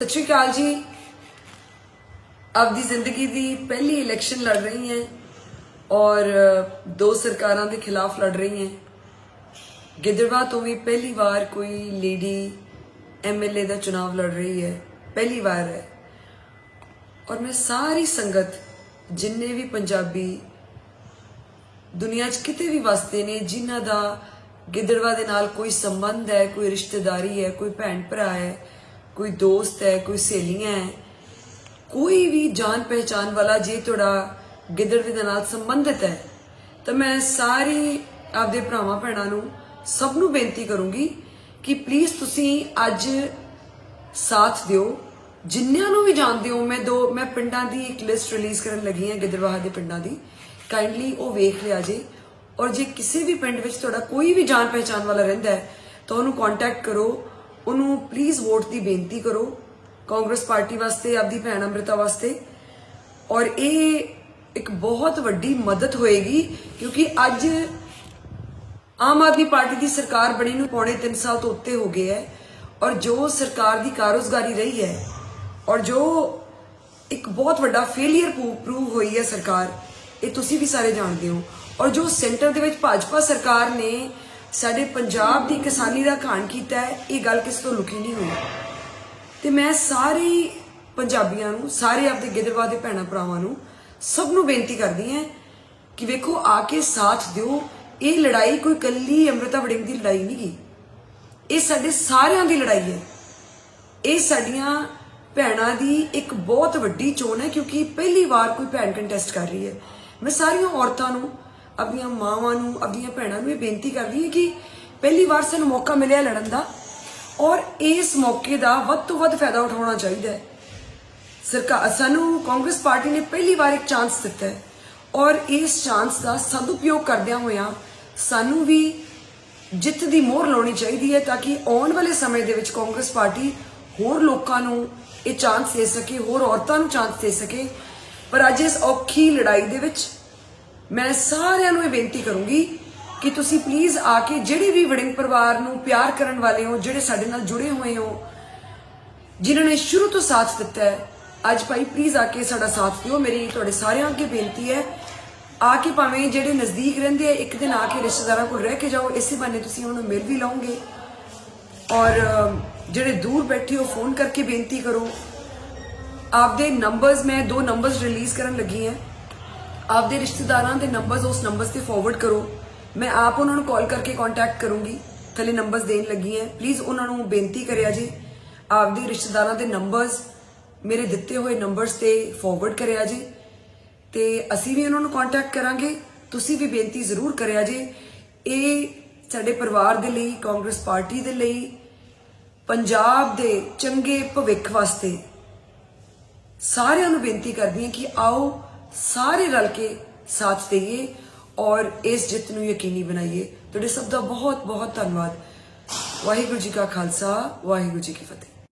ਸਤਿ ਸ਼੍ਰੀ ਅਕਾਲ ਜੀ। ਆਪਦੀ ਜ਼ਿੰਦਗੀ ਦੀ ਪਹਿਲੀ ਇਲੈਕਸ਼ਨ ਲੜ ਰਹੀ ਹੈ ਔਰ ਦੋ ਸਰਕਾਰਾਂ ਦੇ ਖਿਲਾਫ ਲੜ ਰਹੀ ਹੈ। ਗਿੱਦੜਵਾ ਤੋਂ ਵੀ ਪਹਿਲੀ ਵਾਰ ਕੋਈ ਲੇਡੀ ਐਮਐਲਏ ਦਾ ਚੁਣਾਵ ਲੜ ਰਹੀ ਹੈ। ਪਹਿਲੀ ਵਾਰ ਹੈ। ਔਰ ਮੈਂ ਸਾਰੀ ਸੰਗਤ, ਜਿੰਨੇ ਵੀ ਪੰਜਾਬੀ ਦੁਨੀਆ 'ਚ ਕਿਤੇ ਵੀ ਵਸਦੇ ਨੇ, ਜਿਨ੍ਹਾਂ ਦਾ ਗਿੱਦੜਵਾ ਦੇ ਨਾਲ ਕੋਈ ਸੰਬੰਧ ਹੈ, ਕੋਈ ਰਿਸ਼ਤੇਦਾਰੀ ਹੈ, ਕੋਈ ਭੈਣ ਭਰਾ ਹੈ ਕੋਈ ਦੋਸਤ ਹੈ, ਕੋਈ ਸਹੇਲੀਆਂ ਹੈ, ਕੋਈ ਵੀ ਜਾਣ ਪਹਿਚਾਨ ਵਾਲਾ ਜੇ ਤੁਹਾਡਾ ਗਿੱਦੜਵੇ ਦੇ ਨਾਲ ਸੰਬੰਧਿਤ ਹੈ, ਤਾਂ ਮੈਂ ਸਾਰੇ ਆਪਦੇ ਭਰਾਵਾਂ, ਭੈਣਾਂ ਨੂੰ ਸਭ ਨੂੰ ਬੇਨਤੀ ਕਰੂੰਗੀ ਕਿ ਪਲੀਜ਼ ਤੁਸੀਂ ਅੱਜ ਸਾਥ ਦਿਓ। ਜਿੰਨਿਆਂ ਨੂੰ ਵੀ ਜਾਣਦੇ ਹੋ, ਮੈਂ ਦੋ, ਮੈਂ ਪਿੰਡਾਂ ਦੀ ਇੱਕ ਲਿਸਟ ਰਿਲੀਜ਼ ਕਰਨ ਲੱਗੀ ਹਾਂ ਗਿੱਦੜਵਾਹਾ ਦੇ ਪਿੰਡਾਂ ਦੀ। ਕਾਈਂਡਲੀ ਉਹ ਵੇਖ ਲਿਆ ਜੇ। ਔਰ ਜੇ ਕਿਸੇ ਵੀ ਪਿੰਡ ਵਿੱਚ ਤੁਹਾਡਾ ਕੋਈ ਵੀ ਜਾਣ ਪਹਿਚਾਨ ਵਾਲਾ ਰਹਿੰਦਾ ਹੈ, ਤਾਂ ਉਹਨੂੰ ਕੰਟੈਕਟ ਕਰੋ। ਉਹਨੂੰ ਪਲੀਜ਼ ਵੋਟ ਦੀ ਬੇਨਤੀ ਕਰੋ, ਕਾਂਗਰਸ ਪਾਰਟੀ ਵਾਸਤੇ, ਆਪਦੀ ਭੈਣ ਅੰਮ੍ਰਿਤਾ ਵਾਸਤੇ। ਔਰ ਇਹ ਇੱਕ ਬਹੁਤ ਵੱਡੀ ਮਦਦ ਹੋਏਗੀ, ਕਿਉਂਕਿ ਅੱਜ ਆਮ ਆਦਮੀ ਪਾਰਟੀ ਦੀ ਸਰਕਾਰ ਬਣੀ ਨੂੰ ਪੌਣੇ 3 ਸਾਲ ਤੋਂ ਉੱਤੇ ਹੋ ਗਏ ਹੈ, ਔਰ ਜੋ ਸਰਕਾਰ ਦੀ ਕਾਰੋਜ਼ਗਾਰੀ ਰਹੀ ਹੈ, ਔਰ ਜੋ ਇੱਕ ਬਹੁਤ ਵੱਡਾ ਫੇਲਿਅਰ ਪ੍ਰੂਵ ਹੋਈ ਹੈ ਸਰਕਾਰ, ਇਹ ਤੁਸੀਂ ਵੀ ਸਾਰੇ ਜਾਣਦੇ ਹੋ। ਔਰ ਜੋ ਸੈਂਟਰ ਦੇ ਵਿੱਚ ਭਾਜਪਾ ਸਰਕਾਰ ਨੇ ਸਾਡੇ ਪੰਜਾਬ ਦੀ ਕਿਸਾਨੀ ਦਾ ਖਾਨ ਕੀਤਾ ਹੈ, ਇਹ ਗੱਲ ਕਿਸ ਤੋਂ ਲੁਕੀ ਨਹੀਂ ਹੋਈ। ਤੇ ਮੈਂ ਸਾਰੇ ਪੰਜਾਬੀਆਂ ਨੂੰ, ਸਾਰੇ ਆਪਦੇ ਗਿੱਦੜਵਾ ਦੇ ਭੈਣਾਂ ਭਰਾਵਾਂ ਨੂੰ ਸਭ ਨੂੰ ਬੇਨਤੀ ਕਰਦੀ ਹਾਂ ਕਿ ਵੇਖੋ, ਆ ਕੇ ਸਾਥ ਦਿਓ। ਇਹ ਲੜਾਈ ਕੋਈ ਕੱਲੀ ਅੰਮ੍ਰਿਤਾ ਵੜਿੰਗ ਦੀ ਲੜਾਈ ਨਹੀਂ ਗੀ ਇਹ ਸਾਡੇ ਸਾਰਿਆਂ ਦੀ ਲੜਾਈ ਹੈ। ਇਹ ਸਾਡੀਆਂ ਭੈਣਾਂ ਦੀ ਇੱਕ ਬਹੁਤ ਵੱਡੀ ਚੋਣ ਹੈ, ਕਿਉਂਕਿ ਪਹਿਲੀ ਵਾਰ ਕੋਈ ਭੈਣ ਕੰਟੈਸਟ ਕਰ ਰਹੀ ਹੈ। ਮੈਂ ਸਾਰੀਆਂ ਔਰਤਾਂ ਨੂੰ ਆਪਣੀਆਂ ਮਾਵਾਂ ਨੂੰ ਆਪਣੀਆਂ ਭੈਣਾਂ ਨੂੰ ਇਹ ਬੇਨਤੀ ਕਰਦੀ ਹਾਂ ਕਿ ਪਹਿਲੀ ਵਾਰ ਸਾਨੂੰ ਮੌਕਾ ਮਿਲਿਆ ਲੜਨ ਦਾ ਔਰ ਇਸ ਮੌਕੇ ਦਾ ਵੱਧ ਤੋਂ ਵੱਧ ਫਾਇਦਾ ਉਠਾਉਣਾ ਚਾਹੀਦਾ ਹੈ। ਸਰਕਾਰ ਸਾਨੂੰ ਕਾਂਗਰਸ ਪਾਰਟੀ ਨੇ ਪਹਿਲੀ ਵਾਰ ਇੱਕ ਚਾਂਸ ਦਿੱਤਾ ਹੈ ਔਰ ਇਸ ਚਾਂਸ ਦਾ ਸਦਉਪਯੋਗ ਕਰਦਿਆਂ ਹੋਇਆਂ ਸਾਨੂੰ ਵੀ ਜਿੱਤ ਦੀ ਮੋਹਰ ਲਾਉਣੀ ਚਾਹੀਦੀ ਹੈ ਤਾਂ ਕਿ ਆਉਣ ਵਾਲੇ ਸਮੇਂ ਦੇ ਵਿੱਚ ਕਾਂਗਰਸ ਪਾਰਟੀ ਹੋਰ ਲੋਕਾਂ ਨੂੰ ਇਹ ਚਾਂਸ ਦੇ ਸਕੇ, ਹੋਰ ਔਰਤਾਂ ਨੂੰ ਚਾਂਸ ਦੇ ਸਕੇ। ਪਰ ਅੱਜ ਇਸ ਔਖੀ ਲੜਾਈ ਦੇ ਵਿੱਚ ਮੈਂ ਸਾਰਿਆਂ ਨੂੰ ਇਹ ਬੇਨਤੀ ਕਰੂੰਗੀ ਕਿ ਤੁਸੀਂ ਪਲੀਜ਼ ਆ ਕੇ ਜਿਹੜੇ ਵੀ ਵੜਿੰਗ ਪਰਿਵਾਰ ਨੂੰ ਪਿਆਰ ਕਰਨ ਵਾਲੇ ਹੋ, ਜਿਹੜੇ ਸਾਡੇ ਨਾਲ ਜੁੜੇ ਹੋਏ ਹੋ, ਜਿਨ੍ਹਾਂ ਨੇ ਸ਼ੁਰੂ ਤੋਂ ਸਾਥ ਦਿੱਤਾ ਹੈ, ਅੱਜ ਭਾਈ ਪਲੀਜ਼ ਆ ਕੇ ਸਾਡਾ ਸਾਥ ਦਿਓ। ਮੇਰੀ ਤੁਹਾਡੇ ਸਾਰਿਆਂ ਅੱਗੇ ਬੇਨਤੀ ਹੈ, ਆ ਕੇ ਭਾਵੇਂ ਜਿਹੜੇ ਨਜ਼ਦੀਕ ਰਹਿੰਦੇ ਆ, ਇੱਕ ਦਿਨ ਆ ਕੇ ਰਿਸ਼ਤੇਦਾਰਾਂ ਕੋਲ ਰਹਿ ਕੇ ਜਾਓ, ਇਸੇ ਬਹਾਨੇ ਤੁਸੀਂ ਉਹਨਾਂ ਨੂੰ ਮਿਲ ਵੀ ਲਓਗੇ। ਔਰ ਜਿਹੜੇ ਦੂਰ ਬੈਠੇ ਹੋ ਫੋਨ ਕਰਕੇ ਬੇਨਤੀ ਕਰੋ। ਆਪਦੇ ਨੰਬਰਸ ਮੈਂ ਦੋ ਨੰਬਰਸ ਰਿਲੀਜ਼ ਕਰਨ ਲੱਗੀ ਹਾਂ। ਆਪਦੇ ਰਿਸ਼ਤੇਦਾਰਾਂ ਦੇ ਨੰਬਰਸ ਉਸ ਨੰਬਰਸ ਤੇ ਫਾਰਵਰਡ ਕਰੋ। ਮੈਂ ਆਪ ਉਹਨਾਂ ਨੂੰ ਕਾਲ ਕਰਕੇ ਕੰਟੈਕਟ ਕਰੂੰਗੀ। ਥੱਲੇ ਨੰਬਰਸ ਦੇਣ ਲੱਗੀ ਹਾਂ ਪਲੀਜ਼ ਉਹਨਾਂ ਨੂੰ ਬੇਨਤੀ ਕਰਿਆ ਜੀ। ਆਪਦੇ ਰਿਸ਼ਤੇਦਾਰਾਂ ਦੇ ਨੰਬਰਸ ਮੇਰੇ ਦਿੱਤੇ ਹੋਏ ਨੰਬਰਸ ਤੇ ਫਾਰਵਰਡ ਕਰਿਆ ਜੀ। ਤੇ ਅਸੀਂ ਵੀ ਉਹਨਾਂ ਨੂੰ ਕੰਟੈਕਟ ਕਰਾਂਗੇ। ਤੁਸੀਂ ਵੀ ਬੇਨਤੀ ਜ਼ਰੂਰ ਕਰਿਆ ਜੀ। ਇਹ ਸਾਡੇ ਪਰਿਵਾਰ ਦੇ ਲਈ, ਕਾਂਗਰਸ ਪਾਰਟੀ ਦੇ ਲਈ, ਪੰਜਾਬ ਦੇ ਚੰਗੇ ਭਵਿੱਖ ਵਾਸਤੇ ਸਾਰਿਆਂ ਨੂੰ ਬੇਨਤੀ ਕਰਦੀ ਹਾਂ ਕਿ ਆਓ ਸਾਰੇ ਰਲ ਕੇ ਸਾਥ ਦੇਈਏ ਔਰ ਇਸ ਜਿੱਤ ਨੂੰ ਯਕੀਨੀ ਬਣਾਈਏ। ਤੁਹਾਡੇ ਸਭ ਦਾ ਬਹੁਤ ਬਹੁਤ ਧੰਨਵਾਦ। ਵਾਹਿਗੁਰੂ ਜੀ ਕਾ ਖਾਲਸਾ, ਵਾਹਿਗੁਰੂ ਜੀ ਕੀ ਫਤਿਹ।